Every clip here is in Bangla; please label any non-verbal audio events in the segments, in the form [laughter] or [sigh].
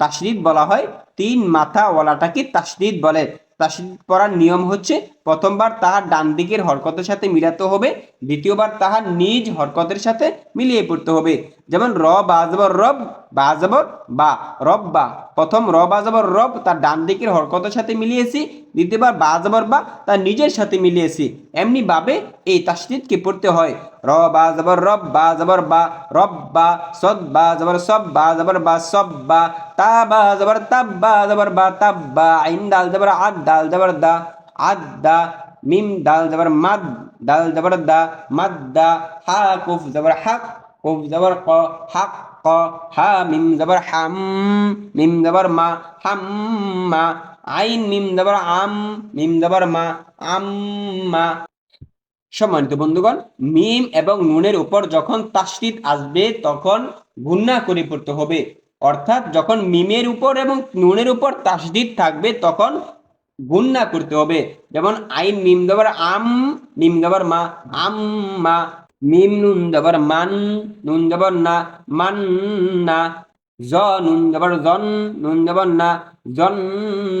তাসরিদ বলা হয়, তিন মাথা ওয়ালাটাকে তাসরিদ বলে। তাসরিদ পড়ার নিয়ম হচ্ছে, প্রথমবার তাহার ডান দিকের হরকতের সাথে মিলাতে হবে, দ্বিতীয়বার তাহার নিজ হরকতের সাথে মিলিয়ে পড়তে হবে। যেমন র বাজবর রব বাজবর বা রব বা প্রথম র বাজবর রব তার ডান দিকের হরকতের সাথে মিলিয়েছি দ্বিতীয়বার বাজবর বা তার নিজের সাথে মিলিয়েছি এমনি ভাবে এই তাসরিদকে পড়তে হয় র বাজবর রব বাজবর বা রব বা সদ বাজবর সব বাজবর বা সব বা তা বাজবর তাব বাজবর বা তাব বা আইন দাল জবর আদ দাল জবর দা আদ দা মিম দাল জবর মাদ দাল জবর দা মাদ দা হা কুফ জবর হাক কুফ জবর ক, হাক ক, হা, মিম জবর হাম, মিম জবর মা, হাম, মা, আইন, মিম জবর আম, মিম জবর মা, আম, মা। সম্মানিত বন্ধুগণ, মিম এবং নুনের উপর যখন তাসদিদ আসবে, তখন গুন্না করে পড়তে হবে। অর্থাৎ যখন মিমের উপর এবং নুনের উপর তাসদিদ থাকবে, তখন গুন্না করতে হবে। যেমন আইন, মিম দবর আম, মিম দবর মা, আম, মা। মিম নুন দবর মান, নুন দবর না, মান না, জ নুন দবর জন, নুন দবর না, জন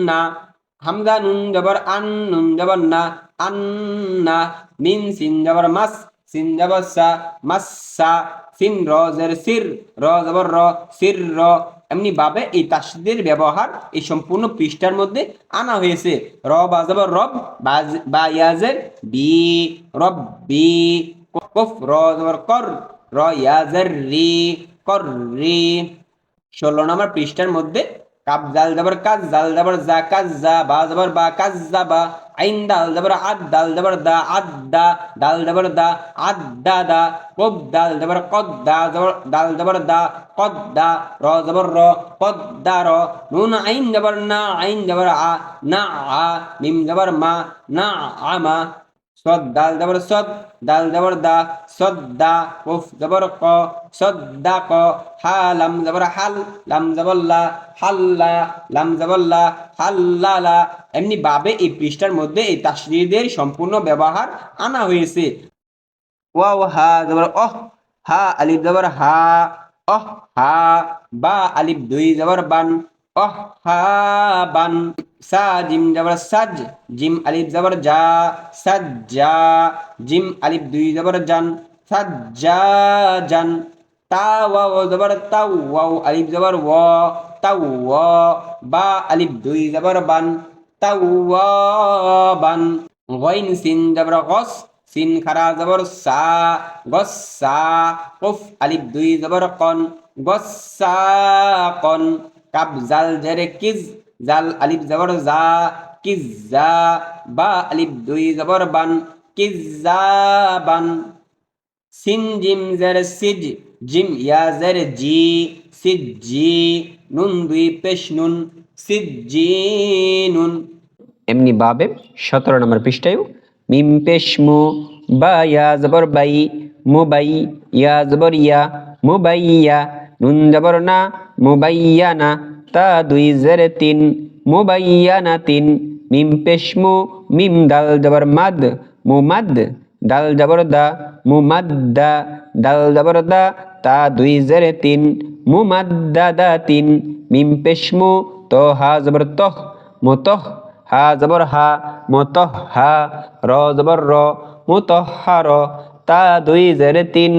না, হামজা নুন জবর আন, নুন জবর না আন্না মিন সিন জবর মাস, সিন জবর সা মাসসা সিন র জের সির, র জবর র, সির র। এমনি ভাবে এই তাসদিদের ব্যবহার এই সম্পূর্ণ পৃষ্ঠার মধ্যে আনা হয়েছে। র বা জবর রব, বা জ- বা ইয়াজের বি, রব, বি কফ র জবর কর, র ইয়াজের রি, কর, রি। ষোলো নম্বর পৃষ্ঠার মধ্যে কাপ জাল, জবর, কাজ, জাল, জবর, জা, কাজ, জা, বা, জবর, বা, কাজ, জা, বা, আইন, দাল, জবর, আদ, দাল, জবর, দা, আদ, দা, দাল, জবর, দা, আদ, দা দা কব দাল, জবর, কদ, দা, জবর, দাল, জবর, দা, কদ, দা, র, জবর, র, কদ, দা, র, নুন, আইন, জবর, না, আইন, জবর, আ, না, আ, মিম, জবর, মা, না আমা সদ, দাল, জবর, সদ, দাল, জবর, দা, সদ, দা, উফ, জবর, ক, সদ ক, হা, লাম, জবর, হাল, লাম, জবর, লা হাল্লা লাম, জবর, লা হাল্লালা এমনি ভাবে এই পৃষ্ঠার মধ্যে এই তাসরিদের সম্পূর্ণ ব্যবহার আনা হয়েছে। ওয়াও, হা, জবর, অহ, হা, আলিফ, জবর, হা, অহ, হা, বা, আলিফ, দুই, জবর, বান অহ হা বান সা জিম জবর সাজ, জিম আলিফ জবর যা সাজ্জা জিম আলিফ দুই জবর জান সাজ্জা জান, তা ওয়াও জবর তাও ওয়াও, আলিফ জবর ওয়া তাও বা আলিফ দুই জবর বান, তাও বান। গইন সিন জবর গস, সিন খারা জবর সা, গস সা, কফ আলিফ দুই জবর কন, গস সা কন। কাব জাল জেরে কিজ, জাল আলিফ জবর জা, কিজ জা, বা আলিফ দুই জবর বান, কিজ জা বান। সিন জিম জের সিজ, জিম ইয়া জের জি, সিজ জি, নুন দুই পেশ নুন, সিজ জি নুন। এমনি ভাবে সতেরো নম্বর পৃষ্ঠায়ও, মিম পেশ মু, বা ইয়া জবর বাই, মু বাই, ইয়া জবর ইয়া, মু বাই ইয়া নুন জবর না মু বাই ইয়া না, তা দুই জের তিন মু বাই ইয়া না তিন। মিম পেশ মু, মিম দাল জবর মাদ, মু মাদ দাল জবর দা, মু মাদ দা দাল জবর দা, তা দুই জের তিন, মু মাদ দা তিন। মিম পেশ মু, তো হা জবর তহ মুতহ হা জবর হা মুতহ হা, র জবর র মুতহহার তা দুই জের তিন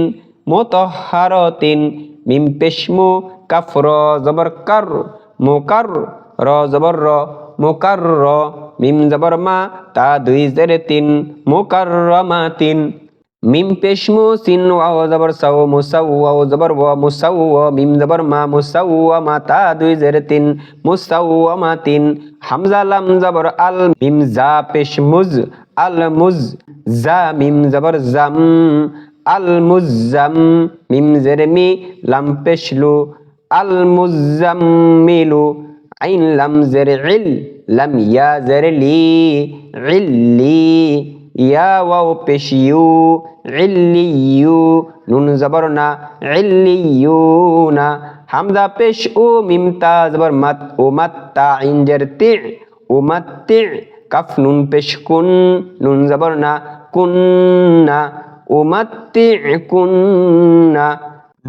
মুতহহার তিন। মিম পেশমু কাফ র জবর কার মুকার র জবর র মুকার র, মিম জবর মা, তা দুই জের তিন মুকার মা তিন। মিম পেশমু সিন ওয়াও জবর সাও মুসাউ ওয়াও জবর ওয়া মুসাউ মিম জবর মা মুসাউ ওয়া মা, তা দুই জের তিন মুসাউ ওয়া মা তিন। হামজা লাম জবর আল মিম জা পেশ মুজ আল মুজ জা মিম জবর জাম আল মুজাম মিম জের মি লাম পেশ লু আল মুজাম্মিলু আইন লাম জের ইল লাম ইয়া জের লি ইল্লি ইয়া ওয়াও পেশ ইউ ইল্লিয়ু নুন জবর না ইল্লিয়ুনা হামজা পেশ ও মিম তা জবর মাত, ও মাত তা আইন জের তি, ও মাত তি, কাফ নুন পেশ কুন, নুন জবর না কুন্না ও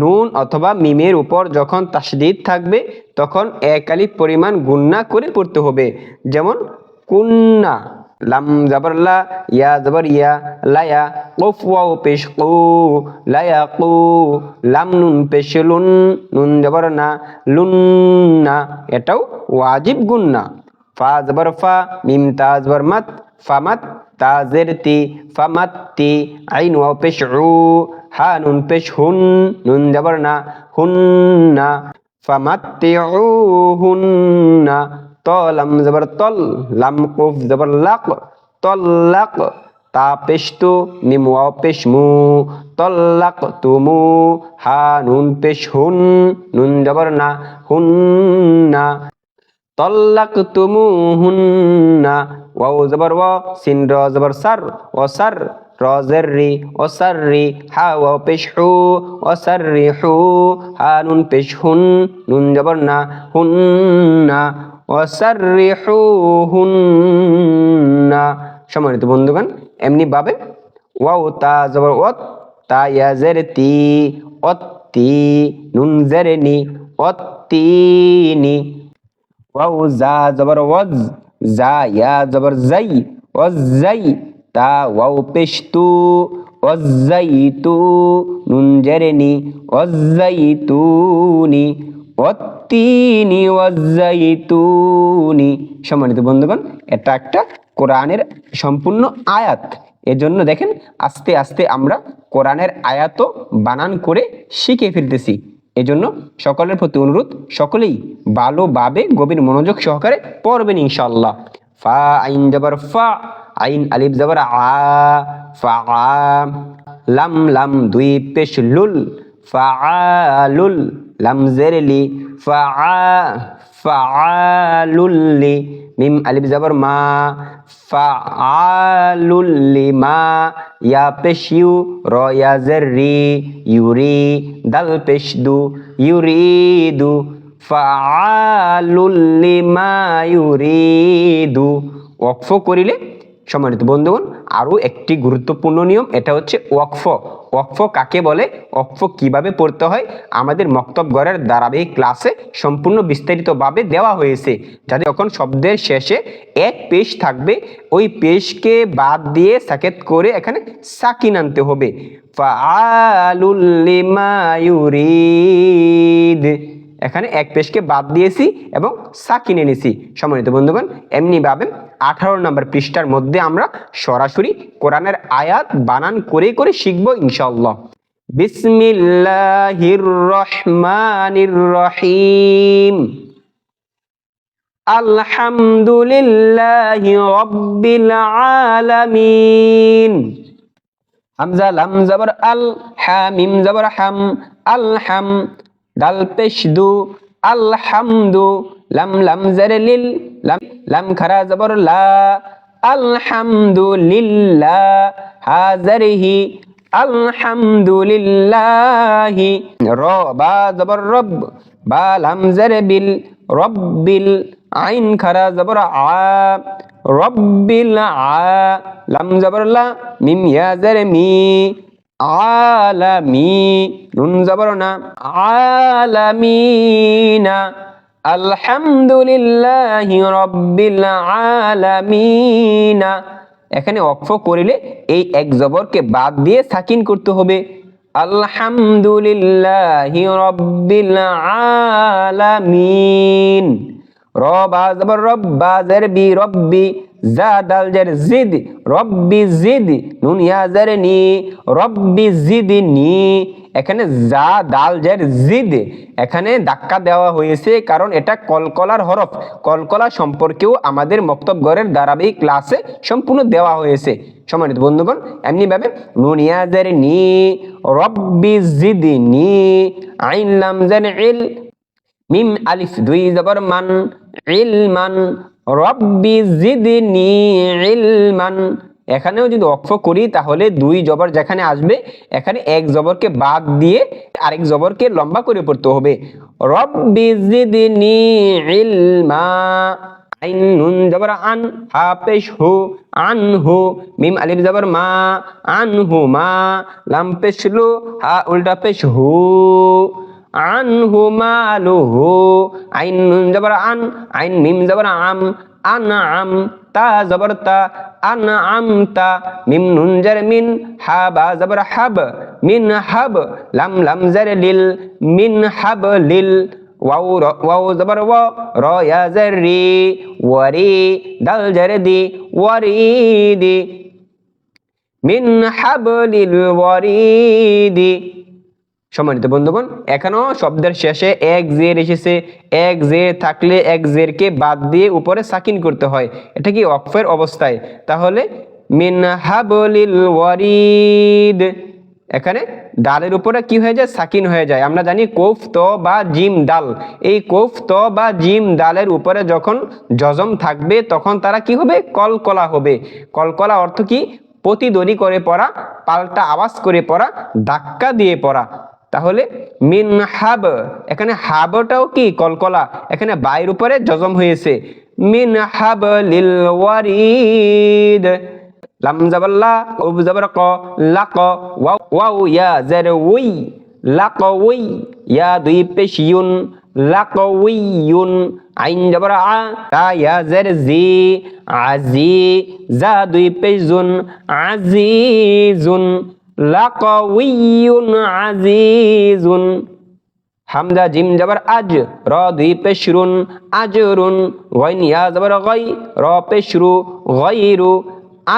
নুন অথবা মিমের উপর যখন তাসদিদ থাকবে, তখন এক আলিফ পরিমাণ গুন্না করে পড়তে হবে। যেমন, কুন্না, লাম জবর লা, ইয়া জবর ইয়া লায়া কফ পেশ কু লায়া কু, লাম নুন পেশ লুন, নুন জবর না লুন্না এটাও ওয়াজিব গুন্না। ফা জবর ফা, মিম তা জবর মাত ফামাত তাজের তি ফামাত্তি আইন ওয়াও পেশ হা নুন পেশ হুন নুন জবর না, হুন্না ফামাত্তি উ হুন্না ত লাম জবর তল, লাম কুফ জবর লাক, তল্লাক, তা পেশ তু মিম ওয়াও পেশ মু তল্লাক তুমু হা নুন পেশ হুন নুন জবর না, হুন্না। তল্লাকতুমুহুন্না ওয়াও জবর ওয়া, সিন র জবর সার ও সার র জের রি ও সার রি হা ওয়াও পেশ হু ও সার রি হু, হা, নুন পেশ হুন নুন জবর না, হুন্না ও সার রি হু, হুন্না। সম্মানিত বন্ধুগণ, এমনি ভাবে, ওয়াও, তা জবর ওয়াত, তা ইয়া তি অত্তি নুন জের নি অত্তিনি ওয়াও জা জবর ওয়াজ জা ইয়া জবর জাই ওয়াজাই তা ওয়াও পেশ তু ওয়াজাইতু নুন জেরেনি ওয়াজাইতুনি ওয়াত্তিনি ওয়াজাইতুনি সম্মানিত বন্ধুগণ, এটা একটা কোরআনের সম্পূর্ণ আয়াত। এজন্য দেখেন, আস্তে আস্তে আমরা কোরআনের আয়াতও বানান করে শিখে ফেলতেছি। এজন্য সকলের প্রতি অনুরোধ, সকলেই ভালোভাবে গভীর মনোযোগ সহকারে পড়বেন ইনশাল্লাহ ফা আইন জবর ফা, আইন আলিফ জবর আ, ফা লাম লাম দুই পেশ লুল, ফা লুল, লাম জেরলি ফা ফা লুল্লি মিম আলিফ জবর মা ফা লিমা ইয়া পেশিউ র ইয়া জের ইউরি দাল পেশদু ইউরিদু ফাআলুল লিমা ইউরিদু। ওয়াকফ করিলে সম্মানিত বন্ধুগণ আরও একটি গুরুত্বপূর্ণ নিয়ম, এটা হচ্ছে ওয়াকফ। ওয়াকফ কাকে বলে? ওয়াকফ কীভাবে পড়তে হয়? আমাদের মক্তবগড়ের ধারাবাহিক ক্লাসে সম্পূর্ণ বিস্তারিতভাবে দেওয়া হয়েছে। যাতে যখন শব্দের শেষে এক পেশ থাকবে, ওই পেশকে বাদ দিয়ে সাকেত করে এখানে সাকিন আনতে হবে। ফাআলুল লিমা ইউরিদ। এখানে এক পেশকে বাদ দিয়েছি এবং সা কিনে এনেছি সম্মানিত বন্ধুগণ, এমনিভাবে আঠারো নম্বর পৃষ্ঠার মধ্যে আমরা সরাসরি কোরআনের আয়াত বানান করে করে শিখব ইনশাল্লাহ বিসমিল্লাহির জবর আল হা মিম জবর হাম, আল হাম দাল পেশ দু আলহামদু, লাম লাম জের লিল, লাম লাম খারা জবর লা, আলহামদুলিল্লাহ হা জেরহি আলহামদুলিল্লাহি র বা জবর রব, বা লাম জের বিল, রব্বিল আইন খারা জবর আ, রব্বিল আ, লাম জবর লা, মিম ইয়া জের মি না রব্বিল এখানে অক্ফ করিলে এই এক জবরকে বাদ দিয়ে সাকিন করতে হবে। আলহামদুলিল্লাহি রব্বিল আলামিন। রবা জবর রব্বা জেরবি রব্বি। জা জের জিদ, রব্বি জিদ নুন ইয়া জের নি, রব্বি জিদ নি। এখানে যা দাল জের জিদ, এখানে ধাক্কা দেওয়া হয়েছে কারণ এটা কলকলার হরফ। কলকলা সম্পর্কেও আমাদের মক্তবগড়ের ধারাবাহিক ক্লাসে সম্পূর্ণ দেওয়া হয়েছে। সম্মানিত বন্ধুগণ, এমনিভাবে নুন ইয়া জের নি, রব্বি জিদ নি, আইন লাম জের ইল, মিম আলিফ দুই জবর মান ইলমান রব্বি জিদনি ইলমান। এখানেও যদি অক্ষ করি, তাহলে দুই জবর যেখানে আসবে, এখানে এক জবরকে বাদ দিয়ে আরেক জবরকে লম্বা করে পড়তে হবে। রব্বি জিদনি ইলমা। আইন, নুন, জবর, আন, হা, পেশ, হু, আন, হু, মিম, আলিফ, জবর, মা, আন, হু, মা, লাম, পেশ, লু, হা, উল্টা, পেশ, হু। আন হু মালু আইন নুন জবর আন, আইন মিম জবর আম, আন আম, তা জবর তা, আন আম তা, মিম নুন জর মিন, হা বা জবর হাব, মিন হাব, লাম লাম জর লিল, মিন হাব লিল ওয়াও ওয়াও জবর ওয়া র ইয়া জর রি ওয়ারি দাল জর দি ওয়ারিদি মিন হাবলিল ওয়ারিদি সম্মানিত বন্ধুগণ, এখনও শব্দের শেষে এক জের এসেছে। এক জের থাকলে এক জেরকে বাদ দিয়ে উপরে সাকিন করতে হয়। এটা কি অক্ষের অবস্থায়? তাহলে মিন ওয়ারিদ। এখানে ডালের উপরে কি হয়ে যায়? সাকিন হয়ে যায়। আমরা জানি কোফ, ত বা জিম ডাল। এই কোফ, ত বা জিম ডালের উপরে যখন জজম থাকবে, তখন তারা কি হবে? কলকলা হবে। কলকলা অর্থ কি? প্রতিদ্বনি করে পড়া, পাল্টা আওয়াজ করে পড়া, ধাক্কা দিয়ে পড়া। তাহলে মিন হাব, এখানে হাবটাও কি? কলকলা। এখানে বাইর উপরে জজম হয়েছে। মিন হাব লিল ওয়ারিদ। লাম জাবাল্লা উব জাবার ক লাক ওয়াও ওয়াও, ইয়া জার উই লাক উই, ইয়া দুই পেশ ইউন লাক উই ইউন, আইন জাবার আ, তা ইয়া জার জি আজি জা দুই পেশ জুন আজিজুন লাকাউইয়ুন আজিজুন। হামজা, জিম, জবর, আজ, র, দুই, পেশরুন, আজরুন গইন ইয়া, জবর গই র, পেশরু গইরু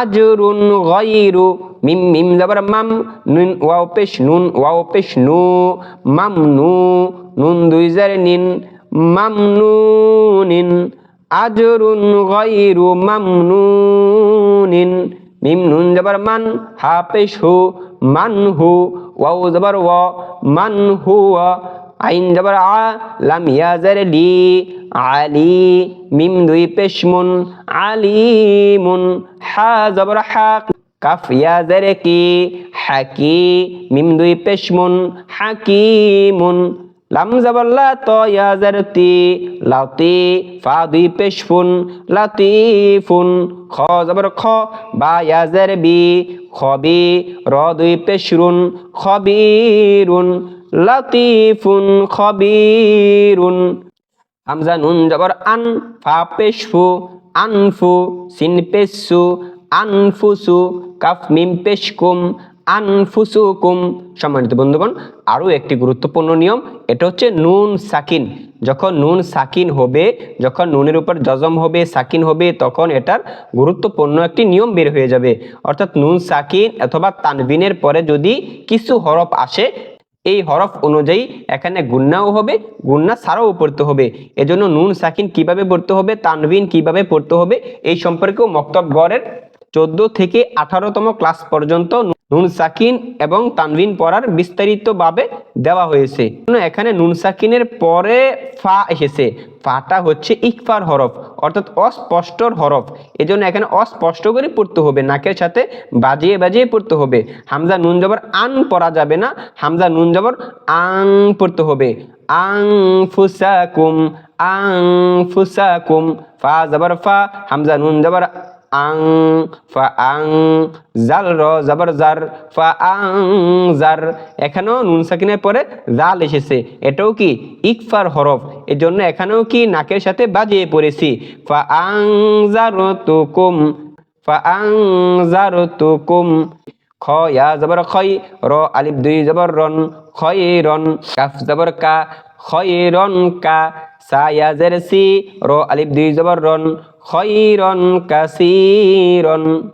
আজরুন গইরু মিম মিম, জবর, মাম, নুন, ওয়াও পেশ নুন ওয়াও পেশ নু মাম নু নুন, দুই, জার, নিন মামনুনিন আজরুন গইরু মামনুনিন মিম নুন জবর মান হা পেশ হু মান হু ওয়াও জবর ওয়া মান হুয়া আইন জবর আ, লাম ইয়া জার লি, আলি, মিম দুই পেশ মুন, আলিমুন, হা জবর হা, কাফ ইয়া কি হাকি মিম দুই পেশ মুন হাকিমুন লাম জাবাল্লা ত ইয়া জার তি লাতি ফা দুই পেশ ফুন লাতিফুন খ জবর খ, বা ইয়া জার বি খবি র দুই পেশ রুন খবিরুন লাতিফুন খবিরুন হামজা নুন জবর আন, ফা পেশ ফু আনফু সিন পেশু আনফুসু কাফ মিম পেশ কুম আনফুসুকুম। সম্মানিত বন্ধুগণ, আরও একটি গুরুত্বপূর্ণ নিয়ম, এটা হচ্ছে নুন সাকিন। যখন নুন সাকিন হবে, যখন নুনের উপর জজম হবে, সাকিন হবে, তখন এটার গুরুত্বপূর্ণ একটি নিয়ম বের হয়ে যাবে। অর্থাৎ নুন সাকিন অথবা তানবিনের পরে যদি কিছু হরফ আসে, এই হরফ অনুযায়ী এখানে গুন্নাও হবে, গুন্না ছাড়াও পড়তে হবে। এজন্য নুন সাকিন কীভাবে পড়তে হবে, তানবিন কীভাবে পড়তে হবে, এই সম্পর্কেও মক্তব গড়ের চোদ্দ থেকে আঠারোতম ক্লাস পর্যন্ত নুন সাকিন এবং তানবিন পড়ার বিস্তারিতভাবে দেওয়া হয়েছে। এখানে নুন সাকিনের পরে ফা এসেছে। ফাটা হচ্ছে ইকফার হরফ, অর্থাৎ অস্পষ্টর হরফ। এজন্য এখানে অস্পষ্ট করে পড়তে হবে, নাকের সাথে বাজিয়ে বাজিয়ে পড়তে হবে। হামজা নুন জবর আন পড়া যাবে না, হামজা নুন জবর আং পড়তে হবে। আং ফুসাকুম আং ফুসাকুম ফা জবর ফা, হামজা নুন জবর আং ফা আং জাল, র, জবর, জার ফা আং জার। এখানেও নুন সাকিনের পরে জাল এসেছে। এটাও কি ইকফার হরফ? এর জন্য এখানেও কি নাকের সাথে বাজিয়ে পড়েছি। ফা আং জার তুকুম ফা আং জার তুকুম খ, ইয়া, জবর, খই, র, আলিফ, দুই, জবর, রন খই রন কাফ, জবর, কা খই রন কা। সা, ইয়া, জের, সি, র, আলিফ, দুই, জবর, রন খইরন কাসিরন।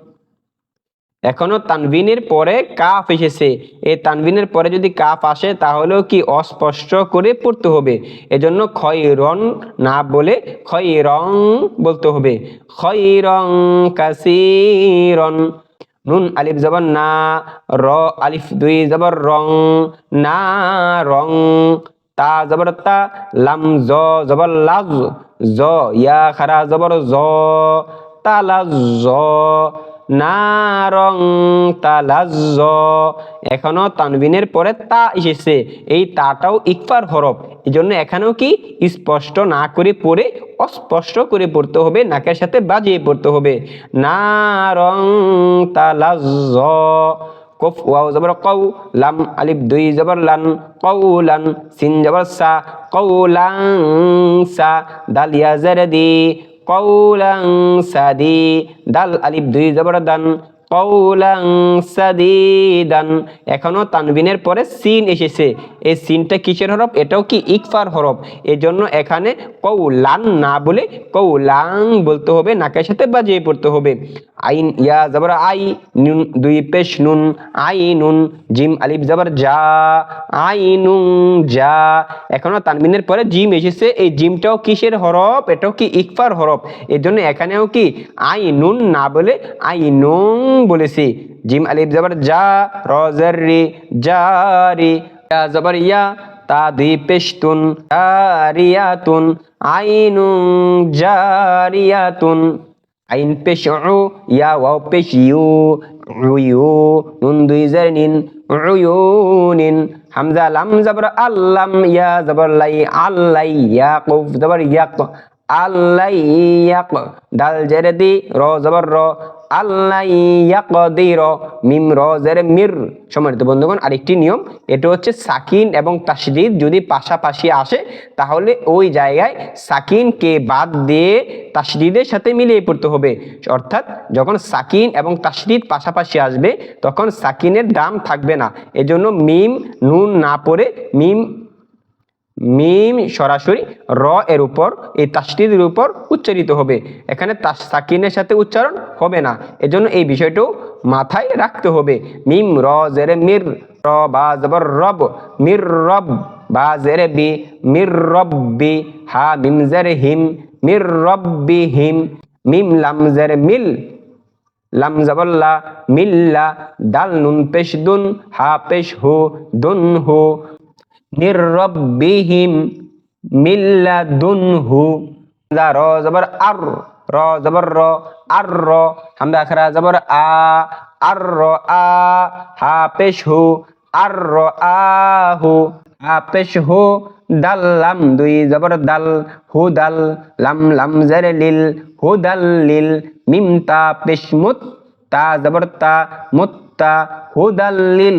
এখনও তানবিনের পরে কাফ এসেছে। এই তানবিনের পরে যদি কাফ আসে, তাহলেও কি অস্পষ্ট করে পড়তে হবে? এজন্য খয়রন না বলে খয়রং বলতে হবে। খয়রং কাসিরন। নুন, আলিফ জবর না, র, আলিফ দুই জবর রং, না, রং। তা জবর তা, লাম জ, জবর লাজ, জ, ইয়া খারা জবর জ তালা জ নারং তালাজ এখনও তানবিনের পরে তা এসেছে। এই তাটাও ইকফার হরফ। এই জন্য এখানেও কি স্পষ্ট না করে পড়ে, অস্পষ্ট করে পড়তে হবে, নাকের সাথে বাজিয়ে পড়তে হবে। না রং তালাজ কফ ওয়াও জবর কৌ লাম আলিফ দুই জবর লান কৌলান সিন জবর সা কৌলাং সা, দাল ইয়া জরদি কৌলাং সাদি দাল আলিফ দুই জবর দান কৌলাং সাদিদান। এখনও তানবিনের পরে সিন এসেছে। এই সিনটা কিসের হরফ? এটাও কি ইকফার হরফ? এজন্য এখানে কৌলান না বলে কৌলাং বলতে হবে, নাকের সাথে বাজিয়ে পড়তে হবে। আইন, ইয়া, জবর, আই, নুন, দুই পেশ, নুন, আই, নুন, জিম, আলিফ, জবর যা আই, নুন যা এখনও তানবিনের পরে জিম এসেছে। এই জিমটাও কিসের হরফ? এটাও কি ইকফার হরফ? এর জন্য এখানেও কি আই, নুন না বলে আই, নুন বলেছি। জিম আলিফ জবর যা, রি ইয়া জবর ইয়া, তা দুই পেশতুন জারিয়াতুন, আইনুন জারিয়াতুন। আইন পেশ ইয়া ওয়াও পেশ ইউ উয়ু নুন দুই জার নিন। উয়ুনিন হামজা লাম জবর আল্লাম ইয়া জবর লাই আল্লাই ইয়া কুফ জবর ইয়াক আল্লাই ইয়াক। দাল জেরে দি, র জবর র মিম মির। আরেকটি নিয়ম, এটা হচ্ছে সাকিন এবং তাসদিদ যদি পাশাপাশি আসে, তাহলে ওই জায়গায় সাকিনকে বাদ দিয়ে তাসদিদের সাথে মিলিয়ে পড়তে হবে। অর্থাৎ যখন সাকিন এবং তাসদিদ পাশাপাশি আসবে, তখন সাকিনের দাম থাকবে না। এজন্য মিম নুন না পড়ে মিম মিম সরাসরি র এর উপর, এই তাসদিদের উপর উচ্চারিত হবে। এখানে তাস সাকিনের সাথে উচ্চারণ হবে না। এজন্য এই বিষয়টাও মাথায় রাখতে হবে। মিম র জেরে মির, র বা জবর রব, মির রব বা জেরে বি, মির রব্বি হা মিম জেরে হিম, মির রব্বি হিম, মিম লাম জেরে মিল, লাম জবল্লা মিল্লা দাল নুন পেশ দুন, হা পেশ হু, দুন হু নির্রব্বিহিম মিল্লাদুনহু। র, জবর, আর, র, জবর, র, আর, র। হামজা, আখরা আ, আর, র, আ হা পেশ হু আর আহু হা। পেশ হু লাম, দুই, জবর, দাল, হু, দাল, লাম লাম, জের হু, দাল, লিল, মিম পেশ, মুত, তা, জবর হু, দাল, লিল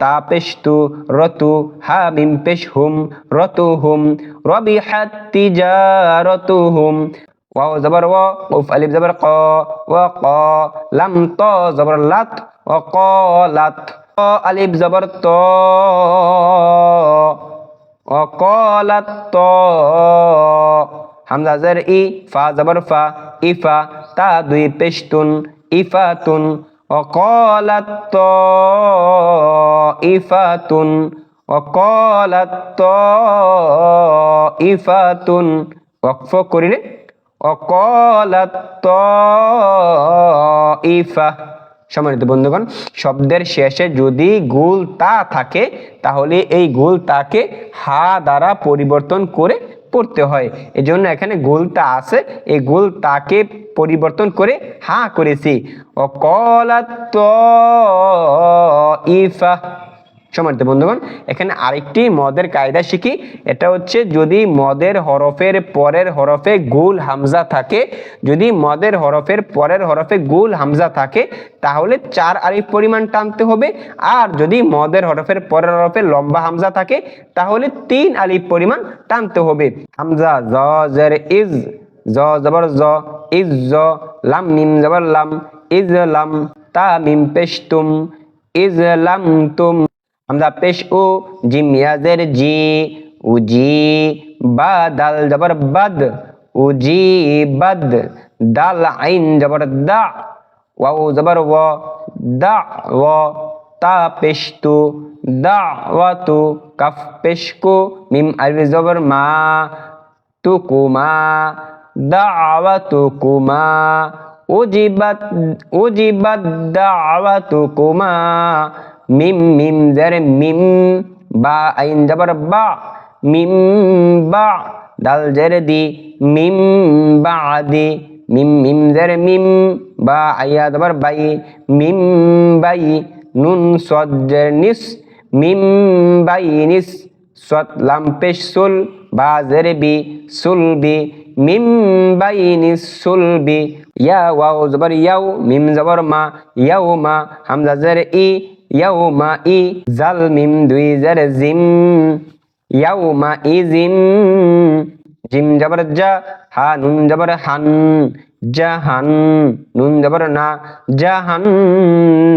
তা পেশ তু রতু হা মিম পেশ হুম রতু হুম রবি হাত তিজারতু হুম ওয়াও জবর ওয়া উফ আলিফ জবর ক ওয়া ক, লাম ত জবর লাত ওয়া ক লাত, ক আলিফ জবর ত ওয়া ক লাত ত। হামজা জের ই, ফা জবর ফা, ইফা, তা দুই পেশতুন, ইফাতুন وقالت طائفة وقالت طائفة وقف করিলে وقالت طائفة সম্মানিত বন্ধুগণ শব্দের শেষে যদি গুল তা থাকে তাহলে এই গুল তাকে হা দ্বারা পরিবর্তন করে পড়তে হয়। এজন্য এখানে গোলটা আছে। এই গোল তাকে পরিবর্তন করে হা করেছি। ও কলাত ইফা সম্মানিত বন্ধুগণ, এখানে আরেকটি মদের কায়দা শিখি। এটা হচ্ছে যদি মদের হরফের পরের হরফে গুল, হামজা থাকে, যদি মদের হরফের পরের হরফে গুল, হামজা থাকে, তাহলে চার আলিফ পরিমাণ টানতে হবে। আর যদি মদের হরফের পরের হরফে লম্বা হামজা থাকে, তাহলে তিন আলিফ পরিমাণ টানতে হবে। হামজা জের, ইজ, জ, জবর, জ, ইজ, জ, লাম জবর, লাম, ইজ, লাম, তা, মিম পেশতুম ইজ, লাম, তুম হামজা পেশ ও জিম ইয়াজের জি উজি বা দাল জবর বাদ উজি বাদ, দাল আইন জবর দা ওয়াও জবর ওয়া দা ওয়া তা পেশতু দাওয়াতু কাফ পেশকু মিম আলিফ জবর মা তুকুমা দাওয়াতুকুমা উজিবাত উজিবাত দাওয়াতুকুমা মিম মিম জের মিম, বা আইন জবর বা, মিম বা দাল জের দি, মিম বাদি মিম মিম জের মিম, বা আইয়া জবর বাই, মিম বাই, নুন সদ জের নিস, মিম বাই নিস সত লাম পেশ সুল, বা জেরবি সুলবি মিম বাইনি সুলবি ইয়া ওয়াও জবর ইয়াও, মিম জবর মা, ইয়াও মা, হামজা জের ই ইয়াও মা ই জাল মিম দুই জের জিম ইয়াও মা ই জিম জিম জবর জা, হা, নুন জবর হান, জাহান, নুন জবর না, জাহান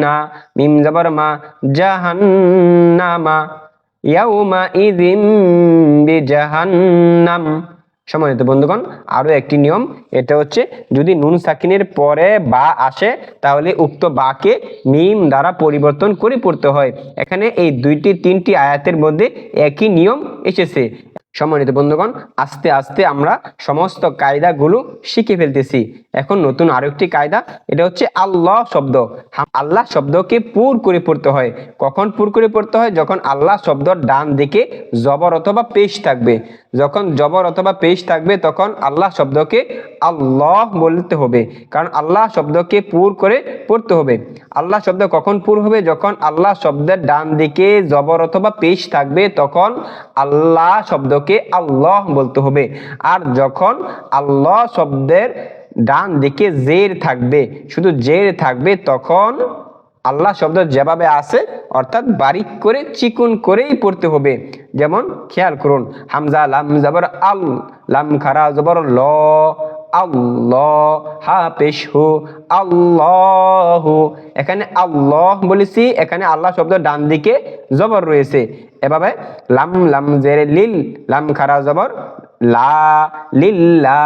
না, মিম জবর মা, জাহান ইয়াউমা ইদিম বিজাহান্নাম সম্মানিত বন্ধুগণ আরও একটি নিয়ম, এটা হচ্ছে যদি নুন সাকিনের পরে বা আসে, তাহলে উক্ত বাকে মিম দ্বারা পরিবর্তন করে পড়তে হয়। এখানে এই দুইটি, তিনটি আয়াতের মধ্যে একই নিয়ম এসেছে। সম্মানিত বন্ধুগণ, আস্তে আস্তে আমরা সমস্ত কায়দাগুলো শিখে ফেলতেছি। এখন নতুন আরেকটি কায়দা, এটা হচ্ছে আল্লাহ শব্দ। আল্লাহ শব্দকে পুর করে পড়তে হয়। কখন পুর করে পড়তে হয়? যখন আল্লাহ শব্দর ডান দিকে জবর অথবা পেশ থাকবে। যখন জবর অথবা পেশ থাকবে, তখন আল্লাহ শব্দকে আল্লাহ বলতে হবে। কারণ আল্লাহ শব্দকে পুর করে পড়তে হবে। আল্লাহ শব্দ কখন পুর হবে? যখন আল্লাহ শব্দের ডান দিকে জবর অথবা পেশ থাকবে, তখন আল্লাহ শব্দকে আল্লাহ বলতে হবে। আর যখন আল্লাহ শব্দের ডান দিকে জের থাকবে, শুধু জের থাকবে, তখন আল্লাহ শব্দ যেভাবে আছে, অর্থাৎ বারিক করে, চিকুন করেই পড়তে হবে। যেমন, খেয়াল করুন, হামজা, লাম, জবর, আল, লাম, খারা, জবর, ল, আল্লাহ, হা, পেশ, হু, আল্লাহ। এখানে আল্লাহ বলেছি, এখানে আল্লাহ শব্দ ডান দিকে জবর রয়েছে। এভাবে, লাম লাম, জেরে, লিল, লাম, খারা, জবর লা লিল্লা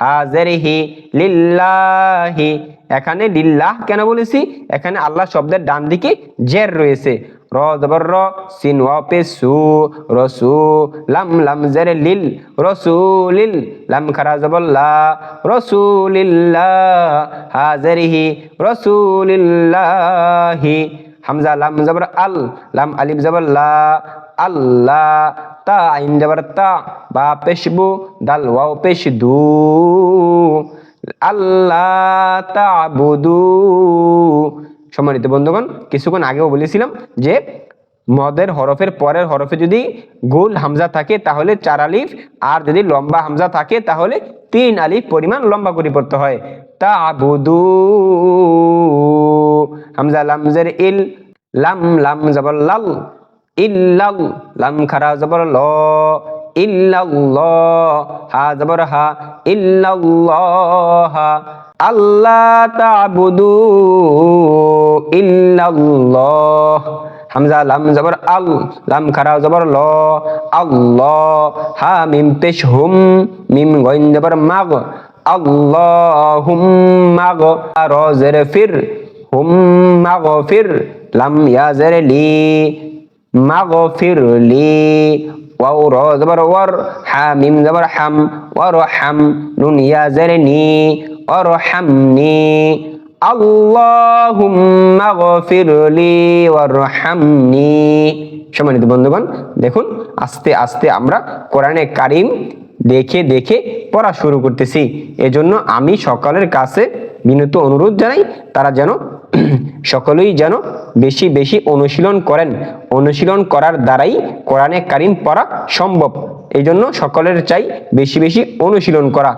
হাজেরহি লিল্লাহি। এখানে লিল্লাহ কেন বলেছি? এখানে আল্লাহ শব্দের ডান দিকে জের রয়েছে। র, জবর র, সিন ওয়া পে, সু, রসু, লাম লাম, জের, লিল, রসুলিল, লাম, খারা, জবর, লা রসুলিল্লাহ হাজেরহি রসুলিল্লাহি। হামজা, লাম, জবর, আল। লাম, আলিফ, জবর, লা। আল্লাহ তা, আইন, জবর, তা। বা, পেশবু, দাল, ওয়াও পেশ দু আল্লাহ তাবুদু। সম্মানিত বন্ধুগণ, কিছুক্ষণ আগেও বলেছিলাম যে, মদের হরফের পরের হরফে যদি গোল, হামজা থাকে, তাহলে চার আলিফ। আর যদি লম্বা হামজা থাকে, তাহলে তিন আলিফ পরিমাণ লম্বা করে পড়তে হয়। তা আবুদু হামজা লামজের ইল, লাম লাম জবর লাল ইল্লাল লাম খারা জবর ল হা লাম লাম খারা জবর ল মাগ জের ফির। হুম মাগ ফির লাম ইয়া জের লি মাগফির লি ওয়াও র জবর ওয়ার হা মিম জবর হাম ওয়ার হাম নুন ইয়া জারনি ওয়ার হামনি আল্লাহুম্মা গফির লি ওয়ারহামনি সম্মানিত বন্ধুগণ, দেখুন, আস্তে আস্তে আমরা কোরআনে কারিম দেখে দেখে পড়া শুরু করতেছি। এজন্য আমি সকলের কাছে বিনীত অনুরোধ জানাই, তারা যেন [clears throat] সকলেই যেন বেশি বেশি অনুশীলন করেন। অনুশীলন করার দ্বারাই কোরআনে কারিম পড়া সম্ভব। এই জন্য সকলের চাই বেশি বেশি অনুশীলন করা।